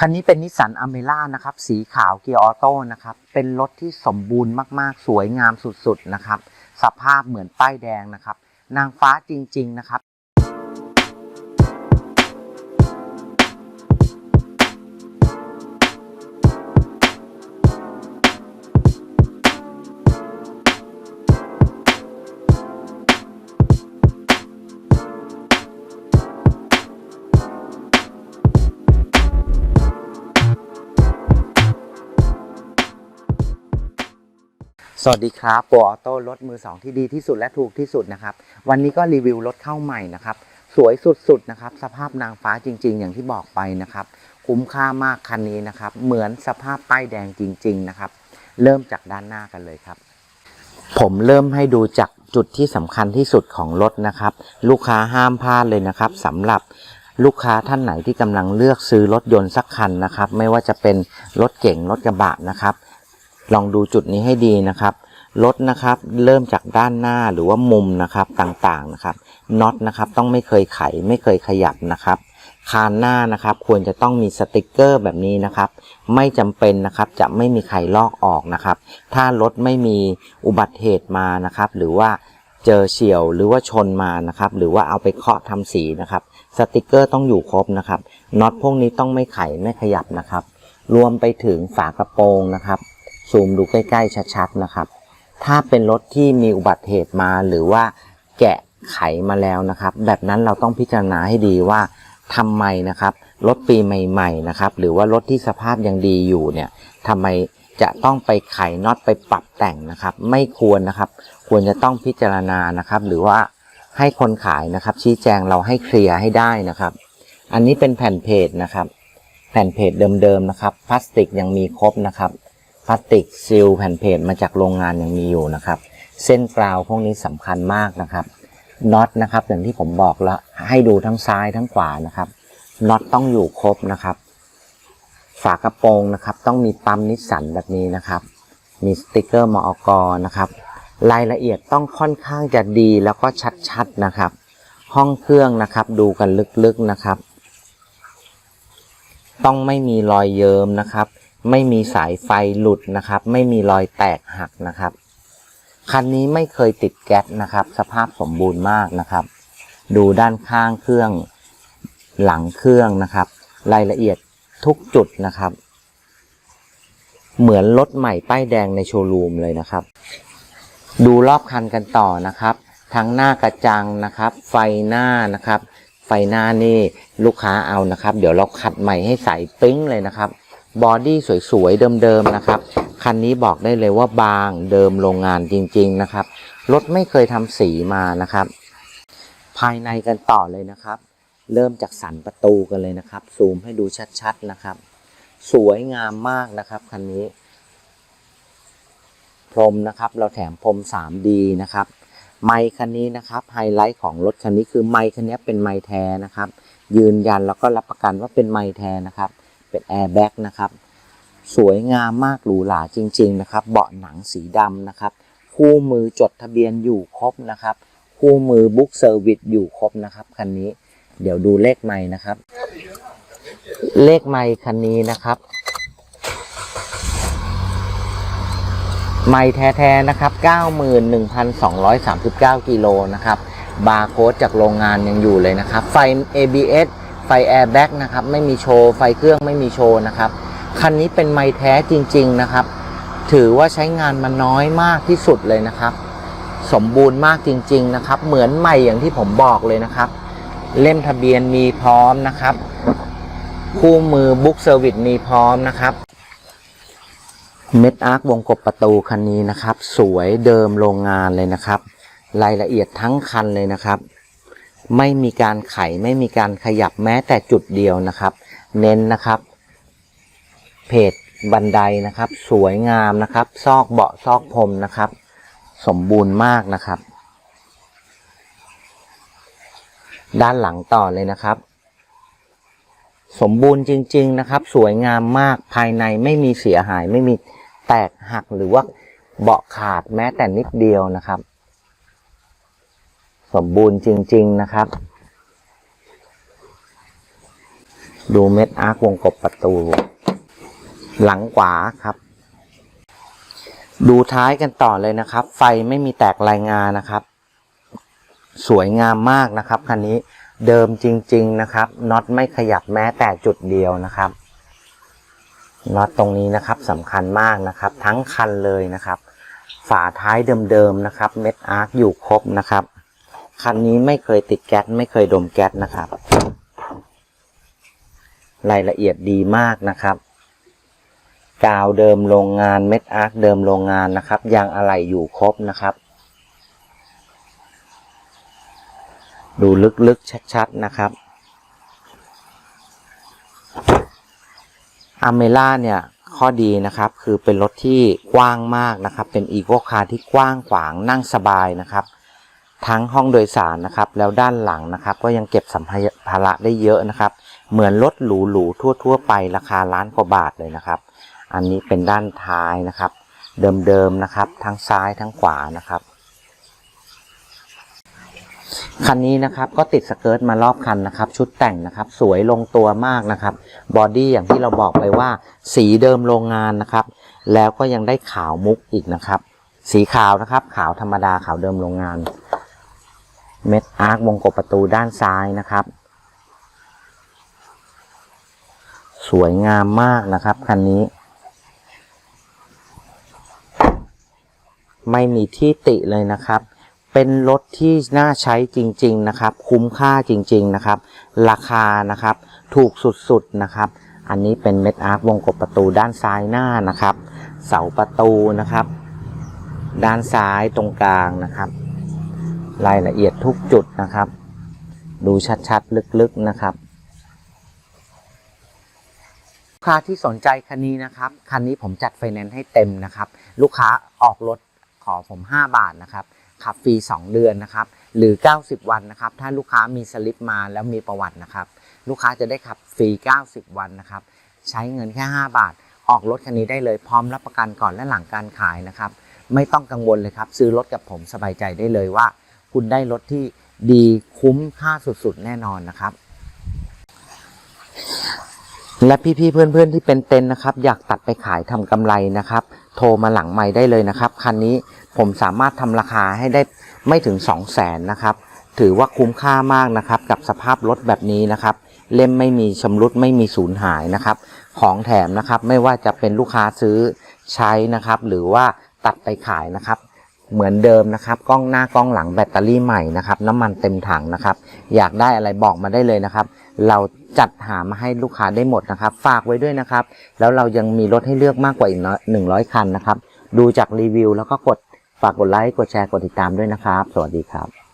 คันนี้เป็นนิสสันอเมร่านะครับ สีขาวเกียร์ออโต้นะครับ เป็นรถที่สมบูรณ์มากๆ สวยงามสุดๆนะครับ สภาพเหมือนป้ายแดงนะครับ นางฟ้าจริง ๆ นะครับ สวัสดีครับโปรออโต้รถมือสองที่ดีที่สุดและถูกที่สุดนะครับ วันนี้ก็รีวิวรถเข้าใหม่นะครับ สวยสุดๆนะครับ สภาพนางฟ้าจริง ๆ อย่างที่บอกไปนะครับ คุ้มค่ามากคันนี้นะครับ เหมือนสภาพป้ายแดงจริง ๆ นะครับ เริ่มจากด้านหน้ากันเลยครับ ผมเริ่มให้ดูจากจุดที่สำคัญที่สุดของรถนะครับ ลูกค้าห้ามพลาดเลยนะครับสำหรับลูกค้าท่านไหนที่กำลังเลือกซื้อรถยนต์สักคันนะครับ ไม่ว่าจะเป็นรถเก๋งรถกระบะนะครับ ลองดูจุดนี้ให้ดีนะครับรถนะครับเริ่มจากด้านหน้าหรือว่ามุมนะครับต่างๆนะครับน็อตนะครับต้องไม่เคยไขไม่เคยขยับนะครับคานหน้านะครับควรจะต้องมีสติกเกอร์แบบนี้นะครับ ไม่จำเป็นนะครับจะไม่มีใครลอกออกนะครับ ถ้ารถไม่มีอุบัติเหตุมานะครับ หรือว่าเจอเฉียวหรือว่าชนมานะครับ หรือว่าเอาไปเคาะทำสีนะครับ สติกเกอร์ต้องอยู่ครบนะครับน็อตพวกนี้ต้องไม่ไขไม่ขยับนะครับ รวมไปถึงฝากระโปรงนะครับ ซูมดูใกล้ๆชัดๆนะครับ ถ้าเป็นรถที่มีอุบัติเหตุมาหรือว่าแกะไขมาแล้วนะครับ แบบนั้นเราต้องพิจารณาให้ดีว่าทำไมนะครับรถปีใหม่ๆนะครับ หรือว่ารถที่สภาพยังดีอยู่เนี่ยทำไมจะต้องไปไขน็อตไปปรับแต่งนะครับ ไม่ควรนะครับ ควรจะต้องพิจารณานะครับ หรือว่าให้คนขายนะครับ ชี้แจงเราให้เคลียร์ให้ได้นะครับ อันนี้เป็นแผ่นเพจนะครับ แผ่นเพจเดิมๆนะครับ พลาสติกยังมีครบนะครับ พลาสติกซีลแผ่นเพจมาจากโรงงานยังมีอยู่นะครับ เส้นกราวพวกนี้สำคัญมากนะครับน็อตนะครับอย่างที่ผมบอกแล้วให้ดูทั้งซ้ายทั้งขวานะครับน็อตต้องอยู่ครบนะครับ ฝากระโปรงนะครับ ต้องมีปั๊มนิสสันแบบนี้นะครับ มีสติกเกอร์มอกนะครับ รายละเอียดต้องค่อนข้างจะดีแล้วก็ชัดๆนะครับ ห้องเครื่องนะครับดูกันลึกๆนะครับ ต้องไม่มีรอยเยิ้มนะครับ ไม่มีสายไฟหลุดนะครับ ไม่มีรอยแตกหักนะครับ คันนี้ไม่เคยติดแก๊สนะครับ สภาพสมบูรณ์มากนะครับ ดูด้านข้างเครื่องหลังเครื่องนะครับ รายละเอียดทุกจุดนะครับ เหมือนรถใหม่ป้ายแดงในโชว์รูมเลยนะครับ ดูรอบคันกันต่อนะครับ ทั้งหน้ากระจังนะครับ ไฟหน้านะครับ ไฟหน้านี่ลูกค้าเอานะครับ เดี๋ยวเราขัดใหม่ให้ใสปิ้งเลยนะครับ บอดี้สวยๆ เดิมๆ นะครับ คันนี้บอกได้เลยว่าบางเดิมโรงงานจริงๆ นะครับ รถไม่เคยทำสีมานะครับ ภายในกันต่อเลยนะครับ เริ่มจากสันประตูกันเลยนะครับ ซูมให้ดูชัดๆ นะครับ สวยงามมากนะครับ คันนี้ พรมนะครับ เราแถมพรม 3D นะครับ ไมค์คันนี้นะครับ ไฮไลท์ของรถคันนี้คือไมค์คันนี้เป็นไมค์แท้นะครับ ยืนยันแล้วก็รับประกันว่าเป็นไมค์แท้นะครับ เป็นแอร์แบ็กนะครับ สวยงามมากหรูหราจริง ๆ นะครับ เบาะหนังสีดำนะครับ คู่มือจดทะเบียนอยู่ครบนะครับ คู่มือบุ๊กเซอร์วิสอยู่ครบนะครับคันนี้ เดี๋ยวดูเลขไม้นะครับ เลขไม้คันนี้นะครับไม้แท้ๆนะครับ 91,239 กิโลนะครับ บาร์โค้ดจากโรงงานยังอยู่เลยนะครับ ไฟ ABS ไฟ Airbag นะครับไม่มีโชว์ไฟเครื่องไม่มีโชว์นะครับคันนี้เป็นไม้แท้จริง ๆนะครับ ถือว่าใช้งานมาน้อยมากที่สุดเลยนะครับ สมบูรณ์มากจริง ๆนะครับ เหมือนใหม่อย่างที่ผมบอกเลยนะครับ เล่มทะเบียนมีพร้อมนะครับ คู่มือบุ๊กเซอร์วิสมีพร้อมนะครับเม็ดอาร์ควงกบประตูคันนี้นะครับ สวยเดิมโรงงานเลยนะครับ รายละเอียดทั้งคันเลยนะครับ ไม่มีการไขไม่มีการขยับแม้แต่จุดเดียวนะครับ เน้นนะครับ เพจบันไดนะครับ สวยงามนะครับ ซอกเบาะซอกพรมนะครับ สมบูรณ์มากนะครับ ด้านหลังต่อเลยนะครับ สมบูรณ์จริง ๆนะครับ สวยงามมากภายในไม่มีเสียหาย ไม่มีแตกหักหรือว่าเบาะขาดแม้แต่นิดเดียวนะครับ สมบูรณ์จริง ๆ นะครับ ดูเม็ดอาร์ควงกบประตู หลังขวาครับ ดูท้ายกันต่อเลยนะครับ ไฟไม่มีแตกรายงานนะครับ สวยงามมากนะครับคันนี้เดิมจริง ๆ นะครับน็อตไม่ขยับแม้แต่จุดเดียวนะครับน็อตตรงนี้นะครับสำคัญมากนะครับ ทั้งคันเลยนะครับ ฝาท้ายเดิมๆนะครับ เม็ดอาร์คอยู่ครบนะครับ คันนี้ไม่เคยติดแก๊สไม่เคยดมแก๊สนะครับ รายละเอียดดีมากนะครับกาวเดิมโรงงานเม็ดอาร์คเดิมโรงงานนะครับยางอะไหล่อยู่ครบนะครับ ดูลึกๆชัดๆนะครับอเมล่าเนี่ยข้อดีนะครับคือเป็นรถที่กว้างมากนะครับ เป็นอีโ c คาร์ที่กว้างขวางนั่งสบายนะครับ ทั้งห้องโดยสารนะครับ แล้วด้านหลังนะครับ ก็ยังเก็บสัมภาระได้เยอะนะครับ เหมือนรถหรูๆทั่ว ๆ ไปราคาล้านกว่าบาทเลยนะครับ อันนี้เป็นด้านท้ายนะครับ เดิมๆนะครับ ทั้งซ้ายทั้งขวานะครับคันนี้นะครับก็ติดสเกิร์ตมารอบคันนะครับ ชุดแต่งนะครับ สวยลงตัวมากนะครับบอดี้อย่างที่เราบอกไปว่า สีเดิมโรงงานนะครับ แล้วก็ยังได้ขาวมุกอีกนะครับ สีขาวนะครับ ขาวธรรมดาขาวเดิมโรงงาน เม็ดอาร์ควงกบประตูด้านซ้ายนะครับ สวยงามมากนะครับคันนี้ ไม่มีที่ติเลยนะครับ เป็นรถที่น่าใช้จริง ๆนะครับ คุ้มค่าจริง ๆนะครับ ราคานะครับ ถูกสุดๆนะครับ อันนี้เป็นเม็ดอาร์ควงกบประตูด้านซ้ายหน้านะครับ เสาประตูนะครับ ด้านซ้ายตรงกลางนะครับ รายละเอียดทุกจุดนะครับ ดูชัดๆ ลึกๆนะครับลูกค้าที่สนใจคันนี้นะครับ คันนี้ผมจัดไฟแนนซ์ให้เต็มนะครับ ลูกค้าออกรถขอผม 5 บาทนะครับ ขับฟรี 2 เดือนนะครับ หรือ 90 วันนะครับ ถ้าลูกค้ามีสลิปมาแล้วมีประวัตินะครับ ลูกค้าจะได้ขับฟรี 90 วันนะครับ ใช้เงินแค่ 5 บาท ออกรถคันนี้ได้เลยพร้อมรับประกันก่อนและหลังการขายนะครับ ไม่ต้องกังวลเลยครับ ซื้อรถกับผมสบายใจได้เลยว่า คุณได้รถที่ดีคุ้มค่าสุดๆ แน่นอนนะครับ และพี่ๆเพื่อนๆที่เป็นเต็นนะครับ อยากตัดไปขายทำกำไรนะครับ โทรมาหลังไม้ได้เลยนะครับ คันนี้ผมสามารถทำราคาให้ได้ไม่ถึง 2 0 0แสนนะครับ ถือว่าคุ้มค่ามากนะครับ กับสภาพรถแบบนี้นะครับ เล่มไม่มีชำรุดไม่มีสูญหายนะครับ ของแถมนะครับไม่ว่าจะเป็นลูกค้าซื้อใช้นะครับ หรือว่าตัดไปขายนะครับ เหมือนเดิมนะครับกล้องหน้ากล้องหลังแบตเตอรี่ใหม่นะครับน้ำมันเต็มถังนะครับ อยากได้อะไรบอกมาได้เลยนะครับ เราจัดหามาให้ลูกค้าได้หมดนะครับ ฝากไว้ด้วยนะครับ แล้วเรายังมีรถให้เลือกมากกว่าอีกหนึ่งร้อยคันนะครับ ดูจากรีวิวแล้วก็กดฝากกดไลค์กดแชร์กดติดตามด้วยนะครับ สวัสดีครับ